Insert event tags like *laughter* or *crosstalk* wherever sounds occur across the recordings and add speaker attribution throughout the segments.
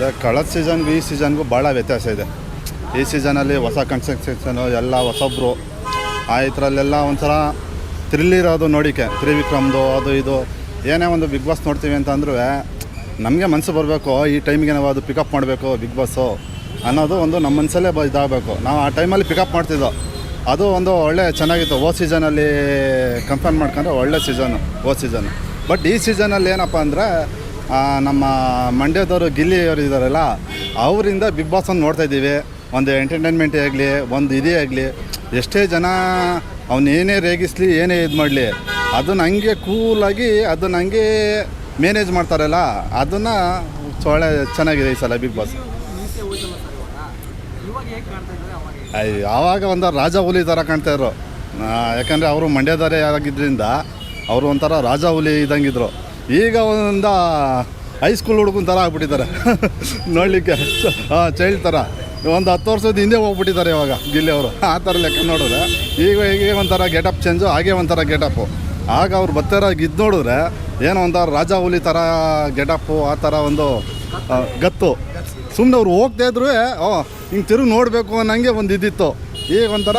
Speaker 1: ಅದೇ ಕಳೆದ ಸೀಸನ್ಗೂ ಈ ಸೀಸನ್ಗೂ ಭಾಳ ವ್ಯತ್ಯಾಸ ಇದೆ. ಈ ಸೀಸನಲ್ಲಿ ಹೊಸ ಕನ್ಸ್ಟ್ರಕ್ಷನು ಎಲ್ಲ ಹೊಸೊಬ್ರು, ಆ ಇದರಲ್ಲೆಲ್ಲ ಒಂಥರ ಥ್ರಿಲ್ ಇರೋದು ನೋಡಿಕೆ. ತ್ರಿವಿಕ್ರಮ್ದು, ಅದು ಇದು. ಏನೇ ಒಂದು ಬಿಗ್ ಬಾಸ್ ನೋಡ್ತೀವಿ ಅಂತ ನಮಗೆ ಮನಸ್ಸು ಬರಬೇಕು, ಈ ಟೈಮಿಗೆ ನಾವು ಅದು ಪಿಕಪ್ ಮಾಡಬೇಕು ಬಿಗ್ ಬಾಸು ಅನ್ನೋದು ಒಂದು ನಮ್ಮ ಮನಸ್ಸಲ್ಲೇ ಬ ಇದಾಗಬೇಕು. ನಾವು ಆ ಟೈಮಲ್ಲಿ ಪಿಕಪ್ ಮಾಡ್ತಿದ್ದೋ, ಅದು ಒಂದು ಒಳ್ಳೆ ಚೆನ್ನಾಗಿತ್ತು. ಓ ಸೀಸನಲ್ಲಿ ಕಂಪೇರ್ ಮಾಡ್ಕೊಂಡ್ರೆ ಒಳ್ಳೆ ಸೀಸನು ಓ ಸೀಸನು ಬಟ್ ಈ ಸೀಸನಲ್ಲಿ ಏನಪ್ಪ ಅಂದರೆ ನಮ್ಮ ಮಂಡ್ಯದವರು ಗಿಲ್ಲಿ ಅವರು ಇದ್ದಾರಲ್ಲ ಅವರಿಂದ ಬಿಗ್ ಬಾಸ್ ಒಂದು ನೋಡ್ತಾ ಇದ್ದೀವಿ. ಒಂದು ಎಂಟರ್ಟೈನ್ಮೆಂಟೇ ಆಗಲಿ ಒಂದು ಇದೇ ಆಗಲಿ ಎಷ್ಟೇ ಜನ ಅವನೇನೇ ರೇಗಿಸ್ಲಿ ಏನೇ ಇದು ಮಾಡಲಿ ಅದನ್ನ ಹಂಗೆ ಕೂಲಾಗಿ ಅದನ್ನ ಹಂಗೆ ಮ್ಯಾನೇಜ್ ಮಾಡ್ತಾರಲ್ಲ ಅದನ್ನು ಒಳ್ಳೆ ಚೆನ್ನಾಗಿದೆ ಈ ಸಲ ಬಿಗ್ ಬಾಸ್ ಆವಾಗ ಒಂದು ರಾಜ ಹುಲಿ ಥರ ಕಾಣ್ತಾ ಇದ್ರು. ಆ, ಯಾಕಂದರೆ ಅವರು ಮಂಡ್ಯದವರೇ ಆಗಿದ್ದರಿಂದ ಅವರು ಒಂಥರ ರಾಜ ಹುಲಿ ಇದ್ದಂಗಿದ್ರು. ಈಗ ಒಂದ ಹೈಸ್ಕೂಲ್ ಹುಡುಗನ ಥರ ಆಗ್ಬಿಟ್ಟಿದ್ದಾರೆ. *laughs* ನೋಡಲಿಕ್ಕೆ ಚೈಲ್ಡ್ ಥರ ಒಂದು ಹತ್ತು ವರ್ಷದ ಹಿಂದೆ ಹೋಗ್ಬಿಟ್ಟಿದ್ದಾರೆ ಇವಾಗ ಗಿಲ್ಲಿ ಅವರು ಆ ಥರ ಲೆಕ್ಕ ನೋಡಿದ್ರೆ ಈಗ ಈಗ ಒಂಥರ ಗೆಟಪ್ ಚೇಂಜು ಹಾಗೆ ಒಂಥರ ಗೆಟಪ್ಪು ಆಗ ಅವ್ರು ಬತ್ತರ ಇದು ನೋಡಿದ್ರೆ ಏನೋ ಒಂಥರ ರಾಜಾ ಹುಲಿ ಥರ ಗೆಟಪ್ಪು ಆ ಥರ ಒಂದು ಗತ್ತು. ಸುಮ್ಮನೆ ಅವ್ರು ಹೋಗ್ತಾ ಇದ್ರು ಓ, ಹಿಂಗೆ ತಿರುಗಿ ನೋಡಬೇಕು ಅನ್ನಂಗೆ ಒಂದು ಇದಿತ್ತು. ಈಗ ಒಂಥರ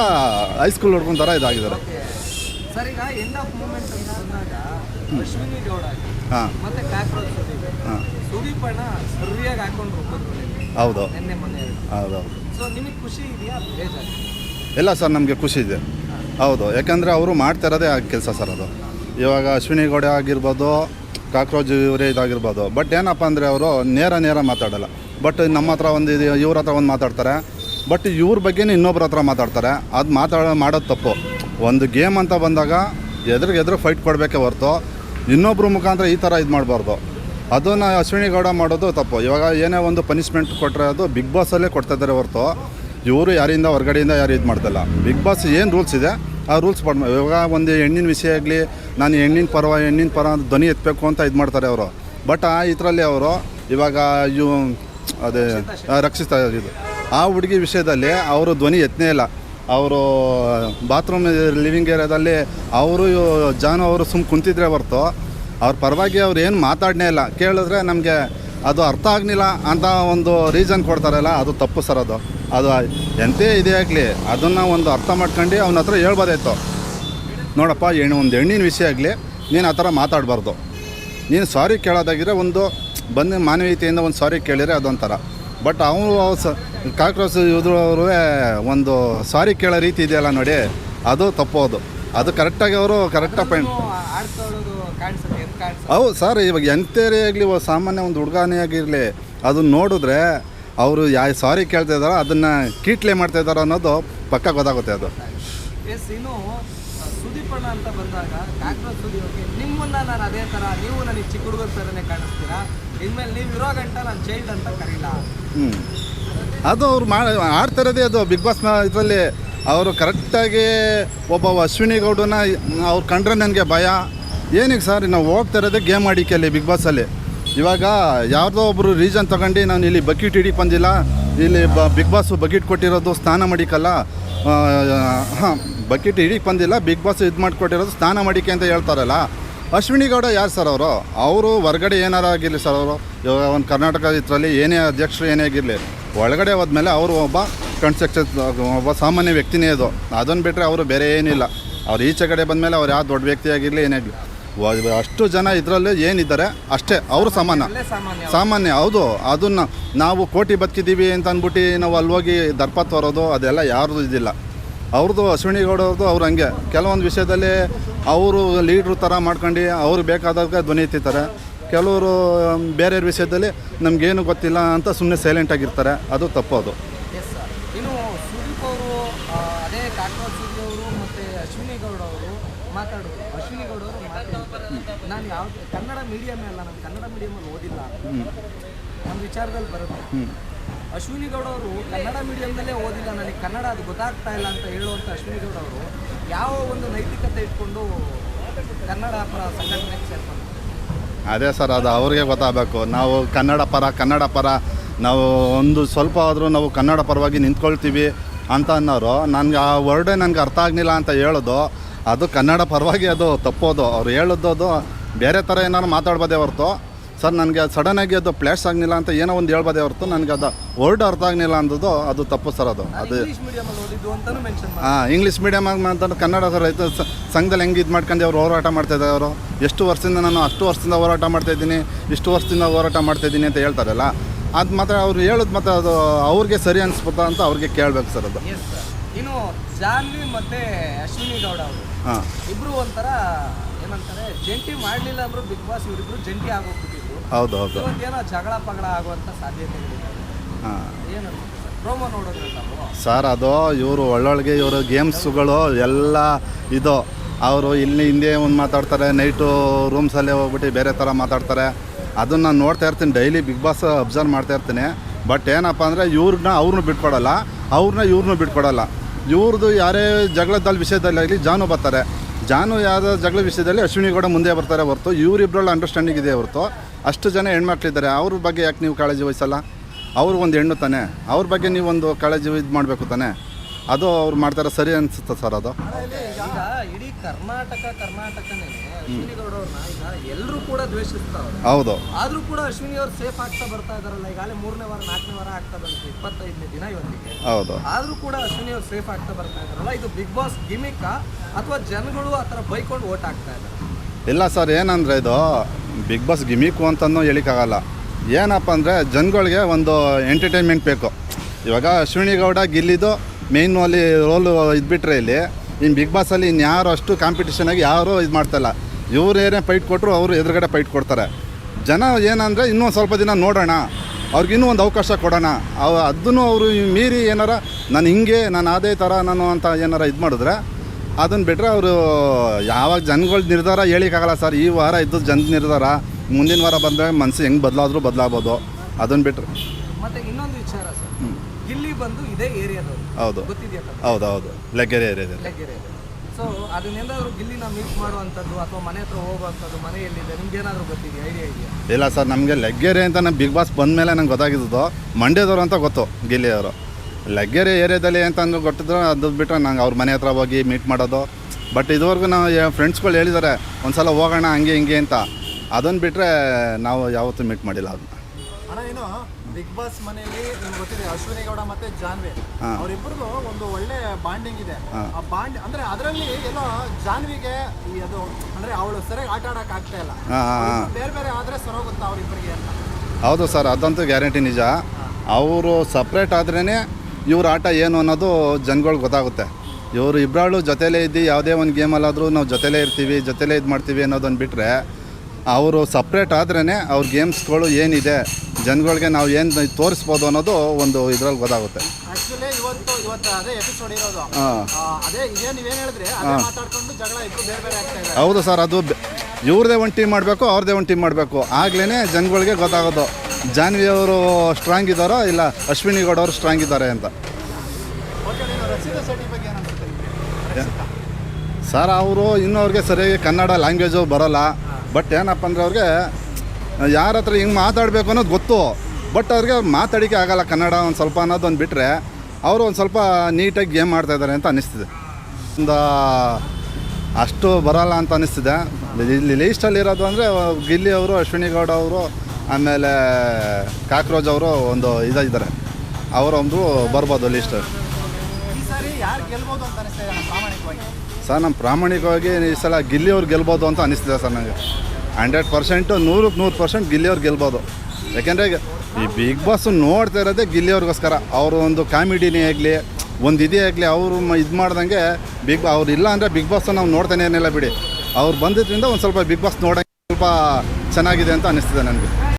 Speaker 1: ಹೈಸ್ಕೂಲ್ ಹುಡ್ಕೊಂಡ್ ಥರ ಇದಾಗಿದ್ದಾರೆ.
Speaker 2: ಮತ್ತೆ ಕಾಕ್ರೋಚ್ ಸರಿಯಾಗಿ ಹಾಕೊಂಡು
Speaker 1: ಹೌದು.
Speaker 2: ಹೌದೌದು ಮೊನ್ನೆ
Speaker 1: ಹೌದು.
Speaker 2: ಸೊ ನಿಮಗೆ ಖುಷಿ ಇದೆಯಾ ಬೇಜಾರು?
Speaker 1: ಇಲ್ಲ ಸರ್ ನಮಗೆ ಖುಷಿ ಇದೆ. ಹೌದು. ಯಾಕಂದರೆ ಅವರು ಮಾಡ್ತಾ ಇರೋದೇ ಆ ಕೆಲಸ ಸರ್ ಅದು. ಇವಾಗ ಅಶ್ವಿನಿ ಗೌಡ ಆಗಿರ್ಬೋದು ಕಾಕ್ರೋಜ್ ಇವರೇ ಇದಾಗಿರ್ಬೋದು. ಬಟ್ ಏನಪ್ಪ ಅಂದರೆ ಅವರು ನೇರ ನೇರ ಮಾತಾಡಲ್ಲ. ಬಟ್ ನಮ್ಮ ಹತ್ರ ಒಂದು ಇದು ಇವ್ರ ಹತ್ರ ಒಂದು ಮಾತಾಡ್ತಾರೆ. ಬಟ್ ಇವ್ರ ಬಗ್ಗೆನೇ ಇನ್ನೊಬ್ರ ಹತ್ರ ಮಾತಾಡ್ತಾರೆ. ಅದು ಮಾತಾಡೋ ಮಾಡೋದು ತಪ್ಪು. ಒಂದು ಗೇಮ್ ಅಂತ ಬಂದಾಗ ಎದುರಿಗೆ ಎದುರು ಫೈಟ್ ಕೊಡಬೇಕೇ ಹೊರ್ತು. ಇನ್ನೊಬ್ರ ಮುಖಾಂತರ ಈ ಥರ ಇದು ಮಾಡಬಾರ್ದು. ಅದನ್ನು ಅಶ್ವಿನಿ ಗೌಡ ಮಾಡೋದು ತಪ್ಪು. ಇವಾಗ ಏನೇ ಒಂದು ಪನಿಷ್ಮೆಂಟ್ ಕೊಟ್ಟರೆ ಅದು ಬಿಗ್ ಬಾಸಲ್ಲೇ ಕೊಡ್ತಾ ಇದ್ದಾರೆ ಹೊರತು. ಇವರು ಯಾರಿಂದ, ಹೊರಗಡೆಯಿಂದ ಯಾರು ಇದು ಮಾಡ್ತಿಲ್ಲ. ಬಿಗ್ ಬಾಸ್ ಏನು ರೂಲ್ಸ್ ಇದೆ, ಆ ರೂಲ್ಸ್ ಪಡ್ ಇವಾಗ ಒಂದು ಹೆಣ್ಣಿನ ವಿಷಯ ಆಗಲಿ, ನಾನು ಹೆಣ್ಣಿನ ಪರವ ಹೆಣ್ಣಿನ ಪರ ಧ್ವನಿ ಎತ್ತಬೇಕು ಅಂತ ಇದು ಮಾಡ್ತಾರೆ ಅವರು. ಬಟ್ ಆ ಇದರಲ್ಲಿ ಅವರು ಇವಾಗ ಇವು ಅದೇ, ರಕ್ಷಿಸ್ತಾ ಇದು ಆ ಹುಡುಗಿ ವಿಷಯದಲ್ಲಿ ಅವರು ಧ್ವನಿ ಎತ್ತನೇ ಇಲ್ಲ. ಅವರು ಬಾತ್ರೂಮ್ ಲಿವಿಂಗ್ ಏರಿಯಾದಲ್ಲಿ ಅವರು, ಜಾನು ಅವರು ಸುಮ್ಮ ಕುಂತಿದ್ರೆ ಹೊರ್ತು, ಅವ್ರ ಪರವಾಗಿ ಅವ್ರು ಏನು ಮಾತಾಡನೇ ಇಲ್ಲ. ಕೇಳಿದ್ರೆ ನಮಗೆ ಅದು ಅರ್ಥ ಆಗಲಿಲ್ಲ ಅಂತ ಒಂದು ರೀಸನ್ ಕೊಡ್ತಾರಲ್ಲ, ಅದು ತಪ್ಪು ಸರ್ ಅದು. ಅದು ಎಂತೇ ಇದೇ ಆಗಲಿ, ಅದನ್ನು ಒಂದು ಅರ್ಥ ಮಾಡ್ಕೊಂಡು ಅವನ ಹತ್ರ ಹೇಳ್ಬೋದಾಯ್ತು. ನೋಡಪ್ಪ, ಏನು ಒಂದು ಹೆಣ್ಣಿನ ವಿಷಯ ಆಗಲಿ, ನೀನು ಆ ಥರ ಮಾತಾಡಬಾರ್ದು. ನೀನು ಸಾರಿ ಕೇಳೋದಾಗಿದ್ರೆ ಒಂದು, ಬಂದು ಮಾನವೀಯತೆಯಿಂದ ಒಂದು ಸಾರಿ ಕೇಳಿದರೆ ಅದೊಂಥರ. ಬಟ್ ಅವನು ಸ ಕಾಕ್ರೋಚ್ ಇದ್ರವರು ಒಂದು ಸಾರಿ ಕೇಳೋ ರೀತಿ ಇದೆಯಲ್ಲ ನೋಡಿ ಅದು ತಪ್ಪೋದು. ಅದು ಕರೆಕ್ಟಾಗಿ ಅವರು ಕರೆಕ್ಟಾಗಿ ಪಾಯಿಂಟ್ ಹೌದು ಸರ್ ಇವಾಗ ಎಂತೇರೇ ಆಗಲಿ ಸಾಮಾನ್ಯ ಒಂದು ಹುಡುಗಾನೇ ಆಗಿರಲಿ ಅದನ್ನ ನೋಡಿದ್ರೆ ಅವರು ಯಾ ಸಾರಿ ಕೇಳ್ತಾ ಇದ್ದಾರೋ ಅದನ್ನು ಕೀಟ್ಲೆ ಮಾಡ್ತಾ ಇದ್ದಾರೋ ಅನ್ನೋದು ಪಕ್ಕ ಗೊತ್ತಾಗುತ್ತೆ ಅದು.
Speaker 2: ಎಸ್ ಇನ್ನು ಆ, ಅಂತ ಬಂದಾಗ ಕಾಕ್ರೋಚ್ ಸುದೀಪ್ ನಿಮ್ಮನ್ನ ನಾನು ಅದೇ ಥರ ನೀವು ನನಗೆ ಚಿಕ್ಕ ಹುಡುಗರ ಥರನೇ ಕಾಣಿಸ್ತೀರಾ? ಇನ್ಮೇಲೆ ನೀವು ಇರೋ ಗಂಟ ನಾನು ಚೈಲ್ಡ್ ಅಂತ ಕರೀಲ?
Speaker 1: ಹ್ಞೂ ಅದು ಅವ್ರು ಮಾ ಆಡ್ತಿರೋದೇ ಅದು ಬಿಗ್ ಬಾಸ್ನ ಇದರಲ್ಲಿ. ಅವರು ಕರೆಕ್ಟಾಗಿ ಒಬ್ಬ ಅಶ್ವಿನಿ ಗೌಡನ ಅವ್ರು ಕಂಡ್ರೆ ನನಗೆ ಭಯ. ಏನಿಗೆ ಸರ್ ನಾವು ಹೋಗ್ತಾ ಇರೋದೇ ಗೇಮ್ ಆಡಿಕೆ ಅಲ್ಲಿ. ಬಿಗ್ ಬಾಸಲ್ಲಿ ಇವಾಗ ಯಾವುದೋ ಒಬ್ಬರು ರೀಸನ್ ತಗೊಂಡು ನಾನು ಇಲ್ಲಿ ಬಕೆಟ್ ಹಿಡಿ ಬಂದಿಲ್ಲ. ಇಲ್ಲಿ ಬ ಬಿಗ್ ಬಾಸು ಬಕೆಟ್ ಕೊಟ್ಟಿರೋದು ಸ್ನಾನ ಮಾಡಿಕಲ್ಲ. ಹಾಂ ಬಕೆಟ್ ಹಿಡಿಗೆ ಬಂದಿಲ್ಲ ಬಿಗ್ ಬಾಸ್ ಇದು ಮಾಡಿಕೊಟ್ಟಿರೋದು ಸ್ನಾನ ಮಾಡಿಕೆ ಅಂತ ಹೇಳ್ತಾರಲ್ಲ. ಅಶ್ವಿನಿ ಗೌಡ ಯಾರು ಸರ್ ಅವರು? ಅವರು ಹೊರಗಡೆ ಏನಾರು ಆಗಿರಲಿ ಸರ್ ಅವರು. ಇವಾಗ ಒಂದು ಕರ್ನಾಟಕ ಇದರಲ್ಲಿ ಏನೇ ಅಧ್ಯಕ್ಷರು ಏನೇ ಆಗಿರಲಿ. ಒಳಗಡೆ ಹೋದ್ಮೇಲೆ ಅವರು ಒಬ್ಬ ಕನ್ಸ್ಟ್ರಕ್ಷನ್ ಒಬ್ಬ ಸಾಮಾನ್ಯ ವ್ಯಕ್ತಿನೇ ಅದು. ಅದನ್ನು ಬಿಟ್ಟರೆ ಅವರು ಬೇರೆ ಏನಿಲ್ಲ. ಅವ್ರು ಈಚೆ ಕಡೆ ಬಂದಮೇಲೆ ಅವ್ರು ಯಾವ ದೊಡ್ಡ ವ್ಯಕ್ತಿ ಆಗಿರಲಿ ಏನೇ ಅಷ್ಟು ಜನ ಇದರಲ್ಲಿ ಏನಿದ್ದಾರೆ ಅಷ್ಟೇ ಅವರು ಸಮಾನ
Speaker 2: ಸಾಮಾನ್ಯ
Speaker 1: ಸಾಮಾನ್ಯ ಹೌದು. ಅದನ್ನು ನಾವು ಕೋಟಿ ಬದುಕಿದ್ದೀವಿ ಅಂತ ಅಂದ್ಬಿಟ್ಟು ನಾವು ಅಲ್ಲಿ ಹೋಗಿ ದರ್ಪ ತೋರೋದು ಅದೆಲ್ಲ ಯಾರ್ದು ಇದಿಲ್ಲ. ಅವ್ರದ್ದು ಅಶ್ವಿನಿ ಗೌಡವ್ರದ್ದು ಅವ್ರು ಹಂಗೆ. ಕೆಲವೊಂದು ವಿಷಯದಲ್ಲಿ ಅವರು ಲೀಡ್ರು ಥರ ಮಾಡ್ಕೊಂಡು ಅವ್ರು ಬೇಕಾದಾಗ ಧ್ವನಿ ಎತ್ತಿತಾರೆ ಕೆಲವರು ಬೇರೆ ವಿಷಯದಲ್ಲಿ ನಮಗೇನು ಗೊತ್ತಿಲ್ಲ ಅಂತ ಸುಮ್ಮನೆ ಸೈಲೆಂಟ್ ಆಗಿರ್ತಾರೆ. ಅದು ತಪ್ಪು ಅದು.
Speaker 2: ಎಸ್ ಸರ್ ಇನ್ನು ಸುದೀಪ್ ಅವರು ಅದೇ ಸುದೀಪ್ ಅವರು ಮತ್ತು ಅಶ್ವಿನಿ ಗೌಡ ಅವರು ಮಾತಾಡೋದು ಅಶ್ವಿನಿ ಗೌಡ ಅವರು ನಾನು ಯಾವ ಕನ್ನಡ ಮೀಡಿಯಮೇ ಅಲ್ಲ ನಾನು ಕನ್ನಡ ಮೀಡಿಯಮಲ್ಲಿ ಓದಿಲ್ಲ. ನಮ್ಮ ವಿಚಾರದಲ್ಲಿ ಬರುತ್ತೆ. ಅಶ್ವಿನಿ ಗೌಡ ಅವರು ಕನ್ನಡ ಮೀಡಿಯಮ್ದಲ್ಲೇ ಓದಿಲ್ಲ ನನಗೆ ಕನ್ನಡ ಅದು ಗೊತ್ತಾಗ್ತಾ ಇಲ್ಲ ಅಂತ ಹೇಳುವಂಥ ಅಶ್ವಿನಿ ಗೌಡ ಅವರು ಯಾವ ಒಂದು ನೈತಿಕತೆ ಇಟ್ಕೊಂಡು ಕನ್ನಡ ಪರ ಸಂಘಟನೆಗೆ ಸೇರ್ಕೊಂಡು
Speaker 1: ಅದೇ ಸರ್ ಅದು ಅವ್ರಿಗೆ ಗೊತ್ತಾಗಬೇಕು. ನಾವು ಕನ್ನಡ ಪರ ಕನ್ನಡ ಪರ ನಾವು ಒಂದು ಸ್ವಲ್ಪ ಆದರೂ ನಾವು ಕನ್ನಡ ಪರವಾಗಿ ನಿಂತ್ಕೊಳ್ತೀವಿ ಅಂತ ಅನ್ನೋರು ನನಗೆ ಆ ವರ್ಡೇ ನನಗೆ ಅರ್ಥ ಆಗಲಿಲ್ಲ ಅಂತ ಹೇಳೋದು ಅದು ಕನ್ನಡ ಪರವಾಗಿ ಅದು ತಪ್ಪೋದು. ಅವ್ರು ಹೇಳೋದು ಅದು ಬೇರೆ ಥರ ಏನಾದ್ರು ಮಾತಾಡ್ಬೋದೇ ಹೊರತು. ಸರ್ ನನಗೆ ಅದು ಸಡನ್ನಾಗಿ ಅದು ಪ್ಲೇಸ್ ಆಗಲಿಲ್ಲ ಅಂತ ಏನೋ ಒಂದು ಹೇಳ್ಬೋದೇ ಹೊರತು ನನಗೆ ಅದು ವರ್ಡ್ ಅರ್ಥ ಆಗಲಿಲ್ಲ ಅಂದದ್ದು ಅದು ತಪ್ಪು ಸರ್ ಅದು. ಅದು ಹಾಂ ಇಂಗ್ಲೀಷ್ ಮೀಡಿಯಮ್ ಮಾತಾಡೋದು ಕನ್ನಡ ಸರ್ ಸ- ಸಂಘದಲ್ಲಿ ಹೆಂಗೆ ಇದು ಮಾಡ್ಕೊಂಡು ಅವ್ರು ಹೋರಾಟ ಮಾಡ್ತಾ ಇದ್ದಾರೆ ಅವರು? ಎಷ್ಟು ವರ್ಷದಿಂದ ನಾನು ಅಷ್ಟು ವರ್ಷದಿಂದ ಹೋರಾಟ ಮಾಡ್ತಾ ಇದ್ದೀನಿ ಇಷ್ಟು ವರ್ಷದಿಂದ ಹೋರಾಟ ಮಾಡ್ತಾ ಇದ್ದೀನಿ ಅಂತ ಹೇಳ್ತಾರಲ್ಲ? ಅದು ಮಾತ್ರ ಅವ್ರು ಹೇಳೋದು ಮತ್ತು ಅದು ಅವ್ರಿಗೆ ಸರಿ ಅನಿಸ್ಬೋದಾ ಅಂತ ಅವ್ರಿಗೆ ಕೇಳಬೇಕು ಸರ್ ಅದು.
Speaker 2: ಇನ್ನು ಜಾನ್ವಿ ಮತ್ತು ಅಶ್ವಿನಿ ಗೌಡ ಅವರು.
Speaker 1: ಹಾಂ.
Speaker 2: ಇಬ್ಬರು ಒಂಥರ ಏನಂತಾರೆ ಜಂಟಿ ಮಾಡಲಿಲ್ಲ ಅಂದ್ರೂ ಬಿಗ್ ಬಾಸ್ ಇವರಿಬ್ರು ಜಂಟಿ ಆಗೋಗ್ಬಿಟ್ಟಿದ್ರು.
Speaker 1: ಹೌದು ಹೌದು.
Speaker 2: ಏನೋ ಜಗಳ ಪಗಳ ಆಗುವಂಥ ಸಾಧ್ಯತೆಗಳಿದ್ದಾವೆ
Speaker 1: ಹಾಂ.
Speaker 2: ಏನು ಪ್ರೋಮೋ
Speaker 1: ಸರ್? ಅದು ಇವರು ಒಳ್ಳೊಳಗೆ ಇವರು ಗೇಮ್ಸ್ಗಳು ಎಲ್ಲ ಇದು. ಅವರು ಇಲ್ಲಿ ಹಿಂದೆ ಒಂದು ಮಾತಾಡ್ತಾರೆ ನೈಟು ರೂಮ್ಸಲ್ಲೇ ಹೋಗ್ಬಿಟ್ಟು ಬೇರೆ ಥರ ಮಾತಾಡ್ತಾರೆ. ಅದನ್ನು ನಾನು ನೋಡ್ತಾ ಇರ್ತೀನಿ ಡೈಲಿ ಬಿಗ್ ಬಾಸ್ ಅಬ್ಸರ್ವ್ ಮಾಡ್ತಾ ಇರ್ತೀನಿ. ಬಟ್ ಏನಪ್ಪ ಅಂದರೆ ಇವ್ರನ್ನ ಅವ್ರನ್ನೂ ಬಿಟ್ಕೊಡಲ್ಲ ಅವ್ರನ್ನ ಇವ್ರನ್ನೂ ಬಿಟ್ಕೊಡಲ್ಲ. ಇವ್ರದ್ದು ಯಾರೇ ಜಗಳದಲ್ಲಿ ವಿಷಯದಲ್ಲಾಗಲಿ ಜಾನು ಬರ್ತಾರೆ. ಜಾನು ಯಾವ ಜಗಳ ವಿಷಯದಲ್ಲಿ ಅಶ್ವಿನಿ ಕೂಡ ಮುಂದೆ ಬರ್ತಾರೆ ಹೊರತು ಇವರಿಬ್ಬರಲ್ಲಿ ಅಂಡರ್ಸ್ಟ್ಯಾಂಡಿಂಗ್ ಇದೆ ಹೊರತು. ಅಷ್ಟು ಜನ ಹೆಣ್ಮಕ್ಳಿದ್ದಾರೆ, ಅವ್ರ ಬಗ್ಗೆ ಯಾಕೆ ನೀವು ಕಾಳಜಿ ವಹಿಸಲ್ಲ? ಅವ್ರಿಗೊಂದು ಹೆಣ್ಣು ತಾನೆ, ಅವ್ರ ಬಗ್ಗೆ ನೀವೊಂದು ಕಾಳಜಿ ಇದು ಮಾಡಬೇಕು ತಾನೆ? ಅದು ಅವ್ರು ಮಾಡ್ತಾರೆ ಸರಿ ಅನ್ಸುತ್ತೆ ಸರ್ ಅದು?
Speaker 2: ಈಗ ಇಡೀ ಕರ್ನಾಟಕ ಕರ್ನಾಟಕನೇ ಅಶ್ವಿನಿ ಗೌಡ ಅವ್ರನ್ನ ಈಗ ಎಲ್ಲರೂ ಕೂಡ ದ್ವೇಷಿಸ್ತಾವ್ರೆ.
Speaker 1: ಹೌದು.
Speaker 2: ಆದ್ರೂ ಕೂಡ ಅಶ್ವಿನಿ ಅವ್ರು ಸೇಫ್ ಆಗ್ತಾ ಬರ್ತಾ ಇದಾರಲ್ಲ ಈಗಾಗಲೇ ಮೂರನೇ ವಾರ ನಾಲ್ಕನೇ ವಾರ ಆಗ್ತಾ ಬಂತು ಇಪ್ಪತ್ತೈದನೇ ದಿನ ಇವತ್ತಿಗೆ.
Speaker 1: ಹೌದು.
Speaker 2: ಆದ್ರೂ ಕೂಡ ಅಶ್ವಿನಿ ಅವ್ರು ಸೇಫ್ ಆಗ್ತಾ ಬರ್ತಾ ಇದಾರಲ್ಲ ಇದು ಬಿಗ್ ಬಾಸ್ ಗಿಮಿಕ್ ಅಥವಾ ಜನಗಳು ಆ ಥರ ಬೈಕೊಂಡು ಓಟ್ ಆಗ್ತಾ ಇದ್ದಾರೆ
Speaker 1: ಇಲ್ಲ ಸರ್ ಏನಂದರೆ ಇದು ಬಿಗ್ ಬಾಸ್ ಗಿಮಿಕು ಅಂತನೂ ಹೇಳಿಕ್ಕಾಗಲ್ಲ. ಏನಪ್ಪ ಅಂದರೆ ಜನಗಳಿಗೆ ಒಂದು ಎಂಟರ್ಟೈನ್ಮೆಂಟ್ ಬೇಕು. ಇವಾಗ ಅಶ್ವಿನಿ ಗೌಡ ಗಿಲ್ಲಿದು ಮೇಯ್ನು ಅಲ್ಲಿ ರೋಲು ಇದ್ಬಿಟ್ರೆ ಇಲ್ಲಿ ಇನ್ನು ಬಿಗ್ ಬಾಸಲ್ಲಿ ಇನ್ಯಾರು ಅಷ್ಟು ಕಾಂಪಿಟೇಷನಾಗಿ ಯಾರೂ ಇದು ಮಾಡ್ತಾಯಿಲ್ಲ ಇವ್ರು ಏನೇ ಫೈಟ್ ಕೊಟ್ಟರು ಅವರು ಎದುರುಗಡೆ ಫೈಟ್ ಕೊಡ್ತಾರೆ. ಜನ ಏನಂದರೆ ಇನ್ನೂ ಸ್ವಲ್ಪ ದಿನ ನೋಡೋಣ ಅವ್ರಿಗೆ ಇನ್ನೂ ಒಂದು ಅವಕಾಶ ಕೊಡೋಣ. ಅವ ಅದನ್ನು ಅವರು ಮೀರಿ ಏನಾರ ನಾನು ಹಿಂಗೆ ನಾನು ಅದೇ ಥರ ನಾನು ಅಂತ ಏನಾರ ಇದು ಮಾಡಿದ್ರೆ ಅದನ್ನು ಬಿಟ್ಟರೆ ಅವರು ಯಾವಾಗ ಜನಗಳ ನಿರ್ಧಾರ ಹೇಳಿಕ್ಕಾಗಲ್ಲ ಸರ್. ಈ ವಾರ ಇದ್ದು ಜನ ನಿರ್ಧಾರ ಮುಂದಿನ ವಾರ ಬಂದರೆ ಮನಸ್ಸು ಹೆಂಗೆ ಬದಲಾದರೂ ಬದಲಾಗ್ಬೋದು. ಅದನ್ನು ಬಿಟ್ಟರೆ
Speaker 2: ಮತ್ತು ಇನ್ನೊಂದು ವಿಚಾರ ಸರ್. ಗಿಲ್ಲಿ ಬಂದು ಇದೇ ಏರಿಯಾದವರು.
Speaker 1: ಹೌದು.
Speaker 2: ಗೊತ್ತಿದೆಯಾ
Speaker 1: ಹೌದು ಹೌದು. ಲೆಗ್ಗೆರೆ ಏರಿಯಾದಲ್ಲಿ.
Speaker 2: ಲೆಗ್ಗೆರೆ ಸೊ ಅದನ್ನೇನಾದ್ರು ಗಿಲ್ಲಿನ ಮೀಟ್ ಮಾಡುವಂಥದ್ದು ಅಥವಾ ಮನೆ ಹತ್ರ ಹೋಗುವಂಥದ್ದು ಮನೆ ಎಲ್ಲಿದೆ ನಿಮ್ಗೆ ಏನಾದರೂ ಗೊತ್ತಿದೆಯಾ? ಐಡಿಯಾ ಇದೆಯಾ?
Speaker 1: ಇಲ್ಲ ಸರ್ ನಮಗೆ ಲೆಗ್ಗೆರೆ ಅಂತ ನಾನು ಬಿಗ್ ಬಾಸ್ ಬಂದ ಮೇಲೆ ನಂಗೆ ಗೊತ್ತಾಗಿದ್ದು ಮಂಡ್ಯದವ್ರು ಅಂತ ಗೊತ್ತು ಗಿಲ್ಲಿಯವರು. ಲೆಗ್ಗೆರೆ ಏರಿಯಾದಲ್ಲಿ ಅಂತ ಅಂದ್ರೆ ಗೊತ್ತಿದ್ರು ಅದು ಬಿಟ್ಟರೆ ನಂಗೆ ಅವ್ರ ಮನೆ ಹತ್ರ ಹೋಗಿ ಮೀಟ್ ಮಾಡೋದು. ಬಟ್ ಇದುವರೆಗೂ ನಾವು ಫ್ರೆಂಡ್ಸ್ಗಳು ಹೇಳಿದ್ದಾರೆ ಒಂದು ಸಲ ಹೋಗೋಣ ಹಂಗೆ ಹಿಂಗೆ ಅಂತ. ಅದನ್ನು ಬಿಟ್ಟರೆ ನಾವು ಯಾವತ್ತೂ ಮೀಟ್ ಮಾಡಿಲ್ಲ ಅದನ್ನ.
Speaker 3: ಏನು ಬಿಗ್ ಬಾಸ್ ಮನೆಯಲ್ಲಿ ನಿಮ್ಗೆ ಗೊತ್ತಿದೆ ಅಶ್ವಿನಿ ಗೌಡ ಮತ್ತೆ ಜಾನ್ವಿ.
Speaker 1: ಅವರಿಬ್ಬರದು
Speaker 3: ಅವರಿಬ್ಬರಿಗೂ ಒಂದು ಒಳ್ಳೆ ಬಾಂಡಿಂಗ್ ಇದೆ. ಆ ಬಾಂಡ್ ಅಂದ್ರೆ ಅದರಲ್ಲಿ ಏನೋ ಜಾನ್ವಿಗೆ ಈ ಅದು ಅಂದ್ರೆ ಅವಳು ಸರಿಯಾಗಿ ಆಟ ಆಡಕ್ ಆಗ್ತಾ ಇಲ್ಲ. ಬೇರೆ ಬೇರೆ ಆದ್ರೆ ಸರೋಗುತ್ತಾ ಅವರಿಬ್ಬರಿಗೆ ಅಂತ.
Speaker 1: ಹೌದು ಸರ್ ಅದಂತೂ ಗ್ಯಾರಂಟಿ ನಿಜ. ಅವರು ಸಪ್ರೇಟ್ ಆದ್ರೇ ಇವ್ರ ಆಟ ಏನು ಅನ್ನೋದು ಜನಗಳಿಗೆ ಗೊತ್ತಾಗುತ್ತೆ. ಇವರು ಇಬ್ಬರಾಳು ಜೊತೆಲೇ ಇದ್ದು ಯಾವುದೇ ಒಂದು ಗೇಮಲ್ಲಾದರೂ ನಾವು ಜೊತೆಲೇ ಇರ್ತೀವಿ ಜೊತೆಲೇ ಇದು ಮಾಡ್ತೀವಿ ಅನ್ನೋದನ್ನು ಬಿಟ್ಟರೆ ಅವರು ಸಪ್ರೇಟ್ ಆದ್ರೇ ಅವ್ರ ಗೇಮ್ಸ್ಗಳು ಏನಿದೆ ಜನಗಳಿಗೆ ನಾವು ಏನು ತೋರಿಸ್ಬೋದು ಅನ್ನೋದು ಒಂದು ಇದ್ರಲ್ಲಿ ಗೊತ್ತಾಗುತ್ತೆ.
Speaker 3: ಆಕ್ಚುಲಿ ಇವತ್ತು ಇವತ್ತು ಅದೇ ಎಪಿಸೋಡ್ ಇರೋದು. ಅದೇ ಇದೇ ನೀವೇನ್ ಹೇಳಿದ್ರೆ ಅದೇ ಮಾತಾಡ್ಕೊಂಡು ಜಗಳ ಇಬ್ರು ಬೇರೆ ಬೇರೆ ಆಗ್ತಾ ಇದೆ
Speaker 1: ಹೌದು ಸರ್ ಅದು ಇವ್ರದೇ ಒಂದು ಟೀಮ್ ಮಾಡಬೇಕು ಅವ್ರದೇ ಒಂದು ಟೀಮ್ ಮಾಡಬೇಕು. ಆಗ್ಲೇ ಜನಗಳಿಗೆ ಗೊತ್ತಾಗೋದು ಜಾನ್ವಿ ಅವರು ಸ್ಟ್ರಾಂಗ್ ಇದ್ದಾರೋ ಇಲ್ಲ ಅಶ್ವಿನಿ ಗೌಡ ಅವರು ಸ್ಟ್ರಾಂಗ್ ಇದ್ದಾರೆ ಅಂತ? ಸರ್ ಅವರು ಇನ್ನೂ ಅವ್ರಿಗೆ ಸರಿಯಾಗಿ ಕನ್ನಡ ಲ್ಯಾಂಗ್ವೇಜು ಬರೋಲ್ಲ. ಬಟ್ ಏನಪ್ಪ ಅಂದ್ರೆ ಅವ್ರಿಗೆ, ಯಾರ ಹತ್ರ ಹಿಂಗೆ ಮಾತಾಡಬೇಕು ಅನ್ನೋದು ಗೊತ್ತು. ಬಟ್ ಅವ್ರಿಗೆ ಅವ್ರು ಮಾತಾಡಿಕೆ ಆಗಲ್ಲ ಕನ್ನಡ ಒಂದು ಸ್ವಲ್ಪ ಅನ್ನೋದು ಒಂದು ಬಿಟ್ಟರೆ ಅವರು ಒಂದು ಸ್ವಲ್ಪ ನೀಟಾಗಿ ಗೇಮ್ ಮಾಡ್ತಾ ಇದ್ದಾರೆ ಅಂತ ಅನಿಸ್ತಿದೆ ಒಂದು, ಅಷ್ಟು ಬರಲ್ಲ ಅಂತ ಅನಿಸ್ತಿದೆ ಇಲ್ಲಿ ಲೀಸ್ಟಲ್ಲಿರೋದು ಅಂದರೆ, ಗಿಲ್ಲಿ ಅವರು, ಅಶ್ವಿನಿ ಗೌಡ ಅವರು, ಆಮೇಲೆ ಕಾಕ್ರೋಜ್ ಅವರು ಒಂದು ಇದಾಗಿದ್ದಾರೆ. ಅವರೊಂದು ಬರ್ಬೋದು ಲೀಸ್ಟ್
Speaker 3: ಸಾರಿ
Speaker 1: ನಮ್ಮ ಪ್ರಾಮಾಣಿಕವಾಗಿ ಈ ಸಲ ಗಿಲ್ಲಿಯವ್ರು ಗೆಲ್ಬೋದು ಅಂತ ಅನಿಸ್ತಿದೆ ಸರ್ ನನಗೆ ಹಂಡ್ರೆಡ್ ಪರ್ಸೆಂಟು ನೂರಕ್ಕೆ ನೂರು ಪರ್ಸೆಂಟ್ ಗಿಲ್ಲಿಯವ್ರು ಗೆಲ್ಬೋದು. ಯಾಕೆಂದರೆ ಈ ಬಿಗ್ ಬಾಸ್ ನೋಡ್ತಾ ಇರೋದೇ ಗಿಲ್ಲಿಯವ್ರಿಗೋಸ್ಕರ ಅವರು ಒಂದು ಕಾಮಿಡಿನೇ ಆಗಲಿ, ಒಂದು ಇದೇ ಆಗಲಿ, ಅವರು ಇದು ಮಾಡ್ದಂಗೆ ಬಿಗ್ ಅವ್ರು ಇಲ್ಲ ಅಂದರೆ ಬಿಗ್ ಬಾಸ್ ನಾವು ನೋಡ್ತಾನೆ ಏನಿಲ್ಲ ಬಿಡಿ. ಅವ್ರು ಬಂದಿದ್ದರಿಂದ ಒಂದು ಸ್ವಲ್ಪ ಬಿಗ್ ಬಾಸ್ ನೋಡೋಂಗೆ ಸ್ವಲ್ಪ ಚೆನ್ನಾಗಿದೆ ಅಂತ ಅನಿಸ್ತಿದೆ ನನಗೆ.